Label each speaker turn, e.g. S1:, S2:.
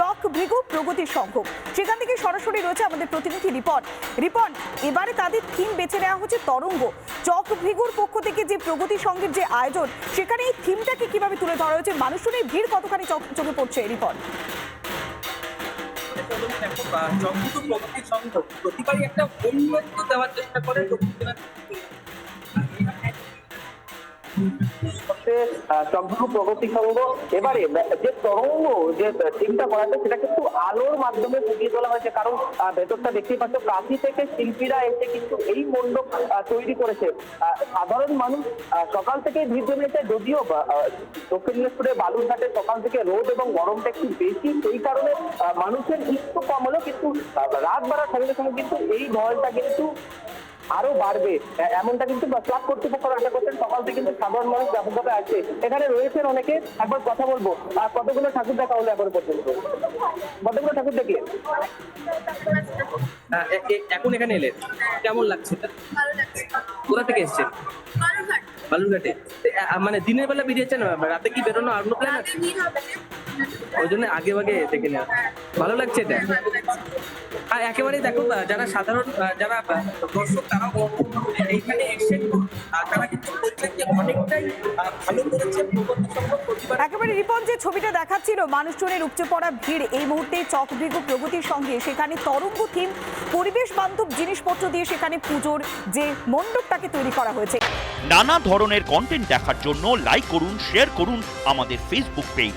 S1: চক ভৃগু প্রগতি সংঘ সেখান থেকে সরাসরি রয়েছে আমাদের প্রতিনিধি রিপন। রিপন, এবারে তাদের থিম বেছে নেওয়া হচ্ছে তরঙ্গ। চক ভৃগুর পক্ষ থেকে যে প্রগতি সংঘের যে আয়োজন, সেখানে এই থিমটাকে কীভাবে তুলে ধরা হয়েছে? মানুষজনের ভিড় কতখানি চোখ- পড়ছে? রিপন।
S2: চক্রিত প্রগতি সংঘ প্রতিবারই একটা অন্যত্ব দেওয়ার চেষ্টা করে।
S3: হচ্ছে প্রগতি সংঘ। এবারে যে তরঙ্গ, যে থিমটা করা সেটা কিন্তু আলোর মাধ্যমে ফুটিয়ে তোলা হয়েছে। কারণ ভেতরটা দেখতেই পাচ্ছ কাশি থেকে শিল্পীরা এসে কিন্তু এই মণ্ডপ তৈরি করেছে। সাধারণ মানুষ সকাল থেকে ভিড় জমিয়েছে। যদিও দক্ষিণ দিনাজপুরের বালুরঘাটে সকাল থেকে রোদ এবং গরমটা একটু বেশি, সেই কারণে মানুষের একটু কম হলেও কিন্তু রাত বাড়ার সঙ্গে সঙ্গে কিন্তু এই ঢলটা কিন্তু আরও বাড়বে। এমনটা কিন্তু ক্লাব কর্তৃপক্ষ আশা করছেন সকাল থেকে কিন্তু সাধারণ মানুষ ব্যাপকভাবে আছে এখানে রয়েছেন অনেকে একবার কথা বলব। আর কতগুলো ঠাকুর দেখা হলো এখন পর্যন্ত? কতগুলো ঠাকুর দেখলেন
S2: এ- এখন এখানে এলেন কেমন লাগছে? এটা?
S4: ভালো লাগছে
S2: কোথা থেকে এসছেন?
S4: বালুরঘাটে।
S2: মানে দিনের বেলা বেরিয়েছেন রাতে কি বেরোনো? আর অন্য প্ল্যান আছে? ওই জন্য আগে ভাগে দেখে নেওয়া। ভালো লাগছে এটা। আর একেবারেই দেখো যারা সাধারণ যারা দর্শক তারাও এইখানে এসেছেন তারা কিন্তু বলছেন যে অনেকটাই ভালো করেছে
S1: একেবারে রিপন যে ছবিটা দেখাচ্ছিল মানুষজনের উপচে পড়া ভিড় এই মুহূর্তে চকভৃগ প্রগতির সঙ্গে সেখানে তরঙ্গ থিম পরিবেশ বান্ধব জিনিসপত্র দিয়ে সেখানে পুজোর যে মণ্ডপটাকে তৈরি করা হয়েছে।
S5: নানা ধরনের কন্টেন্ট দেখার জন্য লাইক করুন শেয়ার করুন আমাদের ফেসবুক পেজ